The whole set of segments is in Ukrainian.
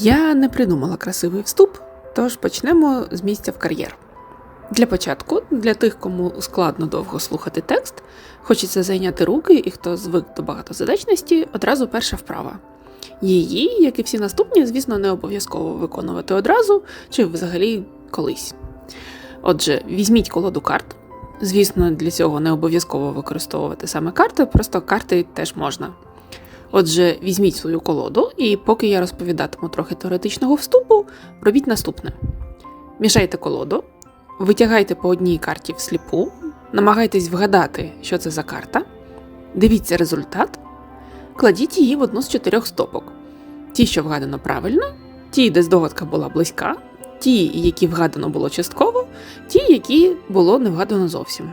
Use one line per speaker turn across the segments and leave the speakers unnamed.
Я не придумала красивий вступ, тож почнемо з місця в кар'єр. Для початку, для тих, кому складно довго слухати текст, хочеться зайняти руки і хто звик до багатозадачності, одразу перша вправа. Її, як і всі наступні, звісно, не обов'язково виконувати одразу чи взагалі колись. Отже, візьміть колоду карт. Звісно, для цього не обов'язково використовувати саме карти, просто карти теж можна. Отже, візьміть свою колоду, і поки я розповідатиму трохи теоретичного вступу, робіть наступне: мішайте колоду, витягайте по одній карті всліпу, намагайтесь вгадати, що це за карта, дивіться результат, кладіть її в одну з чотирьох стопок: ті, що вгадано правильно, ті, де здогадка була близька, ті, які вгадано було частково, ті, які було не вгадано зовсім.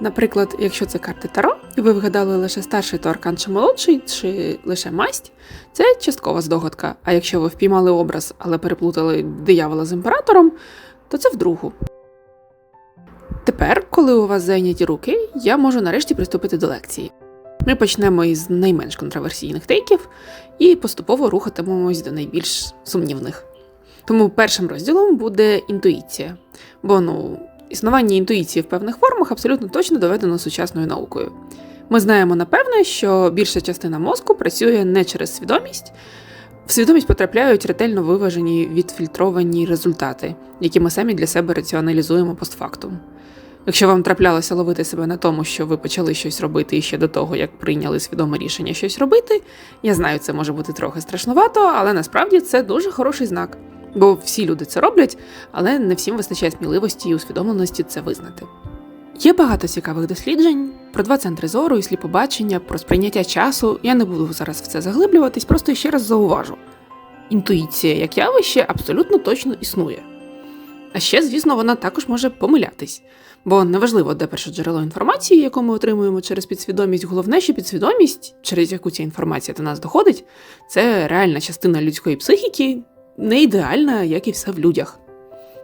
Наприклад, якщо це карти Таро, і ви вгадали лише старший то чи молодший, чи лише масть, це часткова здогадка. А якщо ви впіймали образ, але переплутали диявола з імператором, то це вдругу. Тепер, коли у вас зайняті руки, я можу нарешті приступити до лекції. Ми почнемо із найменш контроверсійних тейків і поступово рухатимемось до найбільш сумнівних. Тому першим розділом буде інтуїція. Бо ну, існування інтуїції в певних формах абсолютно точно доведено сучасною наукою. Ми знаємо напевне, що більша частина мозку працює не через свідомість. В свідомість потрапляють ретельно виважені відфільтровані результати, які ми самі для себе раціоналізуємо постфактум. Якщо вам траплялося ловити себе на тому, що ви почали щось робити ще до того, як прийняли свідоме рішення щось робити, я знаю, це може бути трохи страшнувато, але насправді це дуже хороший знак. Бо всі люди це роблять, але не всім вистачає сміливості і усвідомленості це визнати. Є багато цікавих досліджень про два центри зору і сліпобачення, про сприйняття часу. Я не буду зараз в це заглиблюватись, просто ще раз зауважу. Інтуїція як явище абсолютно точно існує. А ще, звісно, вона також може помилятись, бо неважливо, де перше джерело інформації, яку ми отримуємо через підсвідомість, головне, що підсвідомість, через яку ця інформація до нас доходить, це реальна частина людської психіки, не ідеальна, як і все в людях.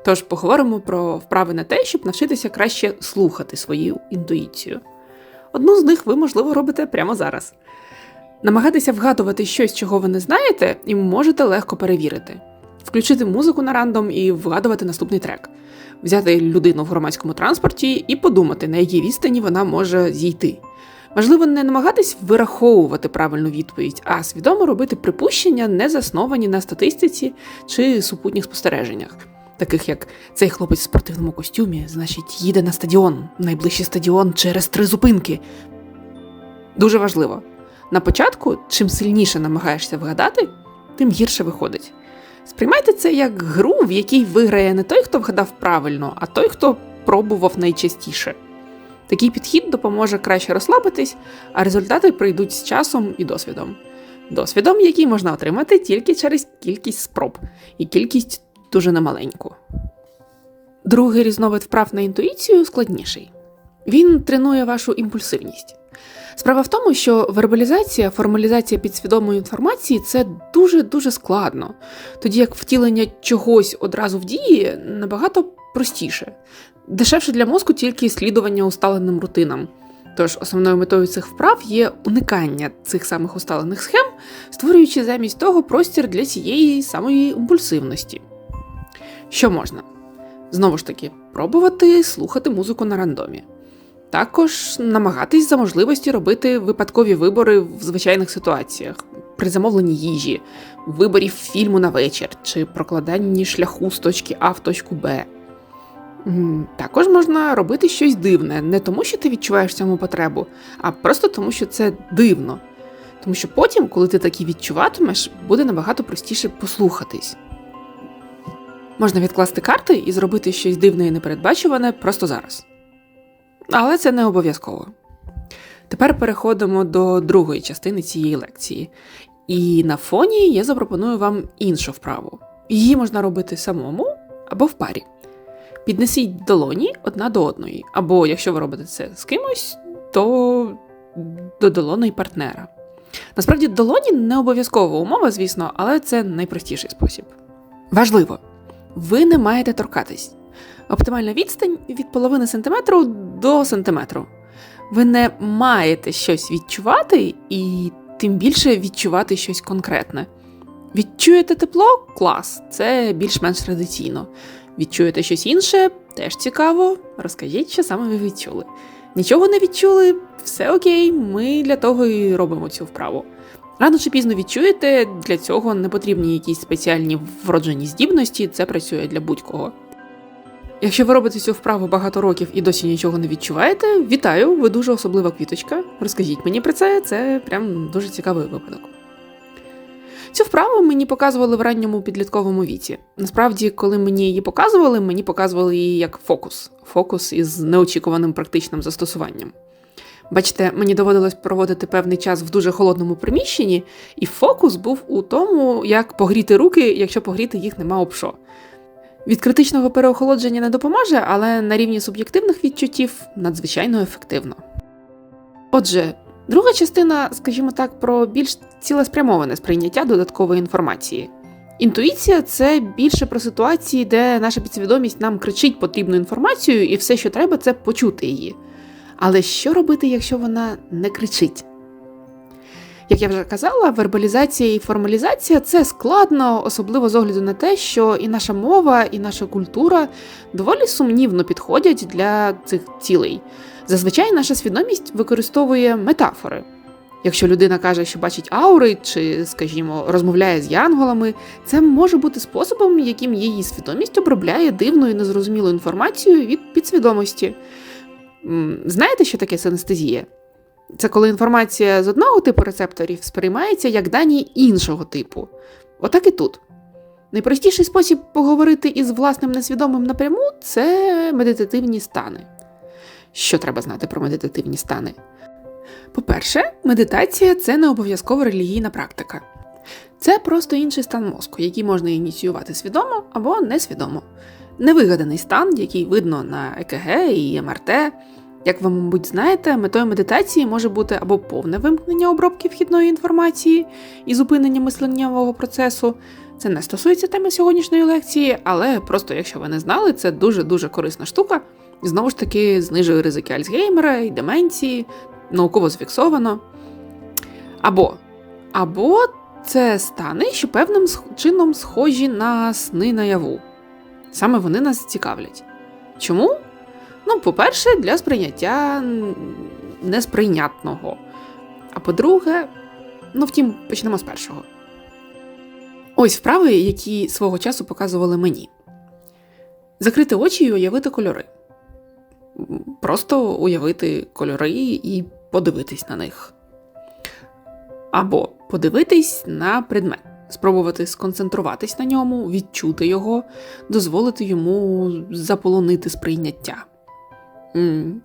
Тож поговоримо про вправи на те, щоб навчитися краще слухати свою інтуїцію. Одну з них ви, можливо, робите прямо зараз. Намагатися вгадувати щось, чого ви не знаєте, і можете легко перевірити. Включити музику на рандом і вгадувати наступний трек, взяти людину в громадському транспорті і подумати, на якій відстані вона може зійти. Важливо не намагатись вираховувати правильну відповідь, а свідомо робити припущення, не засновані на статистиці чи супутніх спостереженнях, таких як цей хлопець в спортивному костюмі, значить, їде на стадіон, найближчий стадіон через три зупинки. Дуже важливо. На початку, чим сильніше намагаєшся вгадати, тим гірше виходить. Сприймайте це як гру, в якій виграє не той, хто вгадав правильно, а той, хто пробував найчастіше. Такий підхід допоможе краще розслабитись, а результати прийдуть з часом і досвідом. Досвідом, який можна отримати тільки через кількість спроб, і кількість дуже немаленьку. Другий різновид вправ на інтуїцію складніший. Він тренує вашу імпульсивність. Справа в тому, що вербалізація, формалізація підсвідомої інформації це дуже-дуже складно, тоді як втілення чогось одразу в дії набагато простіше. Дешевше для мозку тільки слідування усталеним рутинам. Тож основною метою цих вправ є уникання цих самих усталених схем, створюючи замість того простір для цієї самої імпульсивності. Що можна? Знову ж таки, пробувати слухати музику на рандомі. Також намагатись за можливості робити випадкові вибори в звичайних ситуаціях, при замовленні їжі, виборі фільму на вечір чи прокладанні шляху з точки А в точку Б. Також можна робити щось дивне, не тому, що ти відчуваєш цьому потребу, а просто тому, що це дивно. Тому що потім, коли ти такі відчуватимеш, буде набагато простіше послухатись. Можна відкласти карти і зробити щось дивне і непередбачуване просто зараз. Але це не обов'язково. Тепер переходимо до другої частини цієї лекції. І на фоні я запропоную вам іншу вправу. Її можна робити самому або в парі. Піднесіть долоні одна до одної, або якщо ви робите це з кимось, то до долони партнера. Насправді, долоні не обов'язкова умова, звісно, але це найпростіший спосіб. Важливо, ви не маєте торкатись. Оптимальна відстань від половини сантиметру до сантиметру. Ви не маєте щось відчувати і тим більше відчувати щось конкретне. Відчуєте тепло? Клас, це більш-менш традиційно. Відчуєте щось інше? Теж цікаво. Розкажіть, що саме ви відчули. Нічого не відчули, все окей, ми для того і робимо цю вправу. Рано чи пізно відчуєте, для цього не потрібні якісь спеціальні вроджені здібності, це працює для будь-кого. Якщо ви робите цю вправу багато років і досі нічого не відчуваєте, вітаю, ви дуже особлива квіточка. Розкажіть мені про це, це прям дуже цікавий випадок. Цю вправу мені показували в ранньому підлітковому віці. Насправді, коли мені її показували, мені показували її як фокус фокус із неочікуваним практичним застосуванням. Бачите, мені доводилось проводити певний час в дуже холодному приміщенні, і фокус був у тому, як погріти руки, якщо погріти їх нема об що. Від критичного переохолодження не допоможе, але на рівні суб'єктивних відчуттів надзвичайно ефективно. Отже, друга частина, скажімо так, про більш цілеспрямоване сприйняття додаткової інформації. Інтуїція це більше про ситуації, де наша підсвідомість нам кричить потрібну інформацію, і все, що треба, це почути її. Але що робити, якщо вона не кричить? Як я вже казала, вербалізація і формалізація це складно, особливо з огляду на те, що і наша мова, і наша культура доволі сумнівно підходять для цих цілей. Зазвичай наша свідомість використовує метафори. Якщо людина каже, що бачить аури, чи, скажімо, розмовляє з янголами, це може бути способом, яким її свідомість обробляє дивну і незрозумілу інформацію від підсвідомості. Знаєте, що таке синестезія? Це коли інформація з одного типу рецепторів сприймається як дані іншого типу. Отак і тут. Найпростіший спосіб поговорити із власним несвідомим напряму це медитативні стани. Що треба знати про медитативні стани? По-перше, медитація це не обов'язкова релігійна практика. Це просто інший стан мозку, який можна ініціювати свідомо або несвідомо. Невигаданий стан, який видно на ЕКГ і МРТ. Як ви, мабуть, знаєте, метою медитації може бути або повне вимкнення обробки вхідної інформації і зупинення мисленнєвого процесу. Це не стосується теми сьогоднішньої лекції, але просто якщо ви не знали, це дуже-дуже корисна штука. І знову ж таки знижує ризики Альцгеймера і деменції, науково зафіксовано. Або або це стани, що певним чином схожі на сни наяву. Саме вони нас цікавлять. Чому? Ну, по-перше, для сприйняття несприйнятного. А по-друге, ну втім, почнемо з першого. Ось вправи, які свого часу показували мені. Закрити очі і уявити кольори. Просто уявити кольори і подивитись на них. Або подивитись на предмет, спробувати сконцентруватись на ньому, відчути його, дозволити йому заполонити сприйняття. М-м.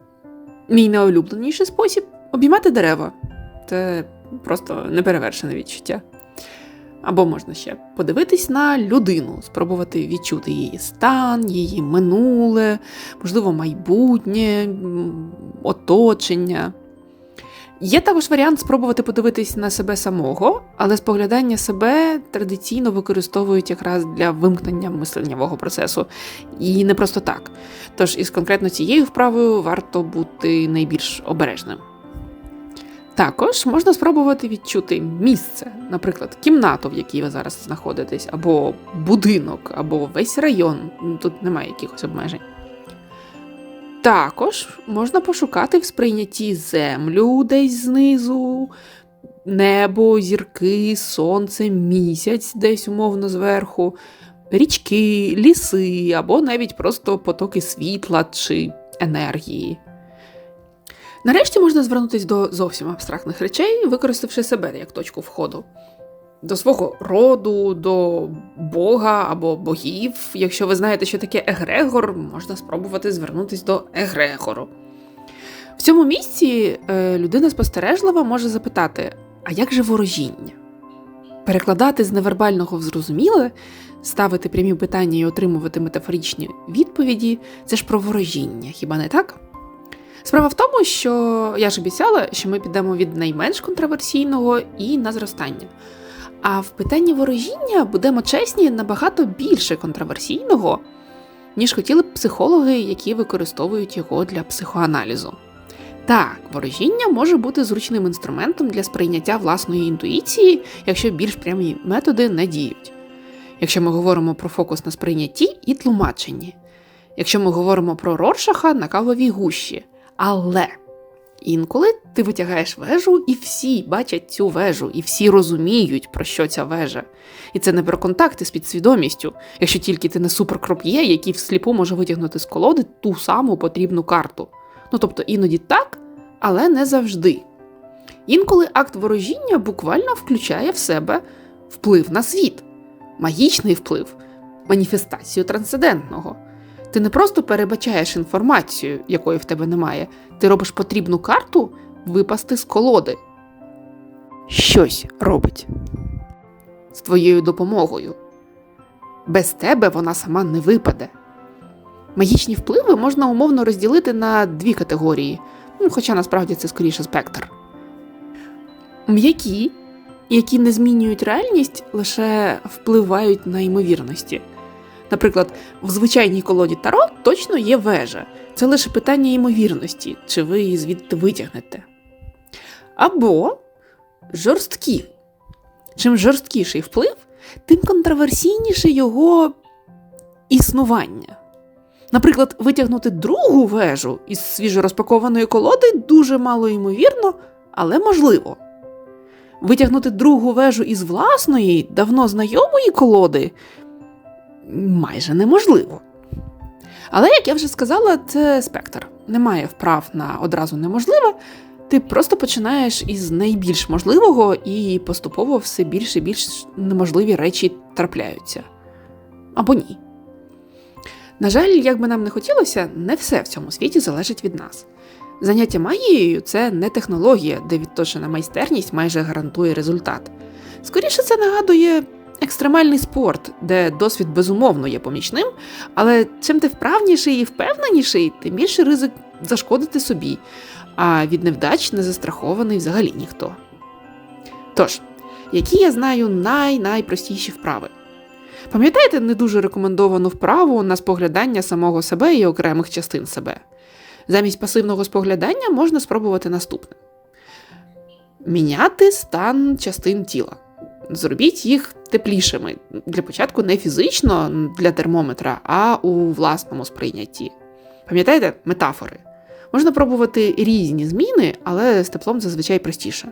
Мій найулюбленіший спосіб обіймати дерева. Це просто неперевершене відчуття. Або можна ще подивитись на людину, спробувати відчути її стан, її минуле, можливо, майбутнє, оточення. Є також варіант спробувати подивитись на себе самого, але споглядання себе традиційно використовують якраз для вимкнення мисленнєвого процесу. І не просто так. Тож із конкретно цією вправою варто бути найбільш обережним. Також можна спробувати відчути місце, наприклад, кімнату, в якій ви зараз знаходитесь, або будинок, або весь район. Тут немає якихось обмежень. Також можна пошукати в сприйнятті землю десь знизу, небо, зірки, сонце, місяць десь умовно зверху, річки, ліси, або навіть просто потоки світла чи енергії. Нарешті можна звернутися до зовсім абстрактних речей, використавши себе як точку входу. До свого роду, до Бога або богів. Якщо ви знаєте, що таке Егрегор, можна спробувати звернутися до Егрегору. В цьому місці е, людина спостережлива може запитати: а як же ворожіння? Перекладати з невербального в зрозуміле, ставити прямі питання і отримувати метафоричні відповіді це ж про ворожіння, хіба не так? Справа в тому, що я ж обіцяла, що ми підемо від найменш контроверсійного і на зростання. А в питанні ворожіння будемо чесні набагато більше контроверсійного, ніж хотіли б психологи, які використовують його для психоаналізу. Так, ворожіння може бути зручним інструментом для сприйняття власної інтуїції, якщо більш прямі методи не діють. Якщо ми говоримо про фокус на сприйнятті і тлумаченні, якщо ми говоримо про Роршаха на кавовій гущі. Але інколи ти витягаєш вежу, і всі бачать цю вежу, і всі розуміють, про що ця вежа. І це не про контакти з підсвідомістю, якщо тільки ти не суперкроп'є, який всліпу може витягнути з колоди ту саму потрібну карту. Ну тобто іноді так, але не завжди. Інколи акт ворожіння буквально включає в себе вплив на світ, магічний вплив, маніфестацію трансцендентного. Ти не просто перебачаєш інформацію, якої в тебе немає, ти робиш потрібну карту випасти з колоди. Щось робить з твоєю допомогою. Без тебе вона сама не випаде. Магічні впливи можна умовно розділити на дві категорії, ну, хоча насправді це скоріше спектр. М'які, які не змінюють реальність, лише впливають на ймовірності. Наприклад, в звичайній колоді Таро точно є вежа. Це лише питання ймовірності, чи ви її звідти витягнете. Або жорсткі. Чим жорсткіший вплив, тим контроверсійніше його існування. Наприклад, витягнути другу вежу із свіжорозпакованої колоди дуже мало ймовірно, але можливо. Витягнути другу вежу із власної, давно знайомої колоди майже неможливо. Але, як я вже сказала, це спектр. Немає вправ на одразу неможливе. Ти просто починаєш із найбільш можливого і поступово все більше і більш неможливі речі трапляються. Або ні. На жаль, як би нам не хотілося, не все в цьому світі залежить від нас. Заняття магією це не технологія, де відточена майстерність майже гарантує результат. Скоріше це нагадує екстремальний спорт, де досвід безумовно є помічним, але чим ти вправніший і впевненіший, тим більше ризик зашкодити собі, а від невдач не застрахований взагалі ніхто. Тож, які я знаю най-найпростіші вправи? Пам'ятаєте не дуже рекомендовану вправу на споглядання самого себе і окремих частин себе? Замість пасивного споглядання можна спробувати наступне: міняти стан частин тіла. Зробіть їх теплішими. Для початку не фізично для термометра, а у власному сприйнятті. Пам'ятаєте метафори? Можна пробувати різні зміни, але з теплом зазвичай простіше.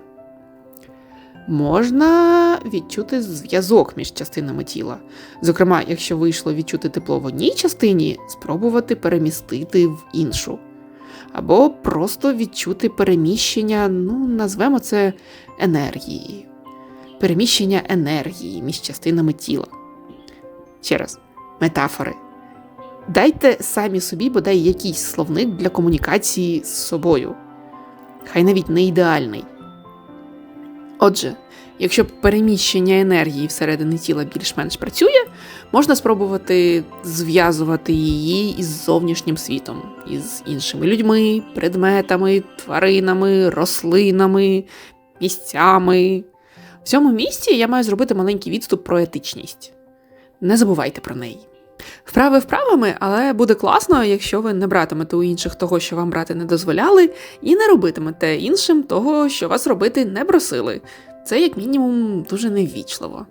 Можна відчути зв'язок між частинами тіла. Зокрема, якщо вийшло відчути тепло в одній частині, спробувати перемістити в іншу. Або просто відчути переміщення, ну, назвемо це енергією. Переміщення енергії між частинами тіла. Ще раз, метафори. Дайте самі собі бодай якийсь словник для комунікації з собою. Хай навіть не ідеальний. Отже, якщо переміщення енергії всередині тіла більш-менш працює, можна спробувати зв'язувати її із зовнішнім світом, із іншими людьми, предметами, тваринами, рослинами, місцями. В цьому місці я маю зробити маленький відступ про етичність. Не забувайте про неї. Вправи вправами, але буде класно, якщо ви не братимете у інших того, що вам брати не дозволяли, і не робитимете іншим того, що вас робити не просили. Це, як мінімум, дуже неввічливо.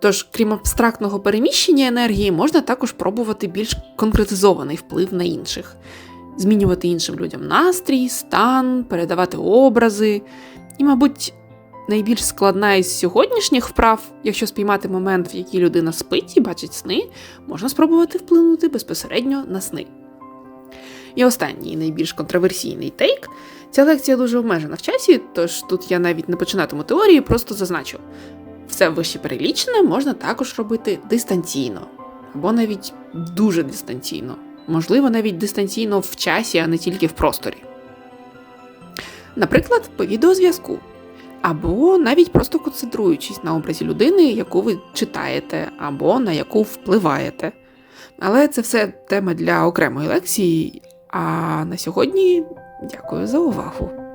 Тож, крім абстрактного переміщення енергії, можна також пробувати більш конкретизований вплив на інших, змінювати іншим людям настрій, стан, передавати образи. І, мабуть, найбільш складна із сьогоднішніх вправ, якщо спіймати момент, в який людина спить і бачить сни, можна спробувати вплинути безпосередньо на сни. І останній найбільш контроверсійний тейк. Ця лекція дуже обмежена в часі, тож тут я навіть не починатиму теорії, просто зазначу. Все вище перелічене можна також робити дистанційно, або навіть дуже дистанційно, можливо, навіть дистанційно в часі, а не тільки в просторі. Наприклад, по відеозв'язку або навіть просто концентруючись на образі людини, яку ви читаєте, або на яку впливаєте. Але це все тема для окремої лекції. А на сьогодні дякую за увагу.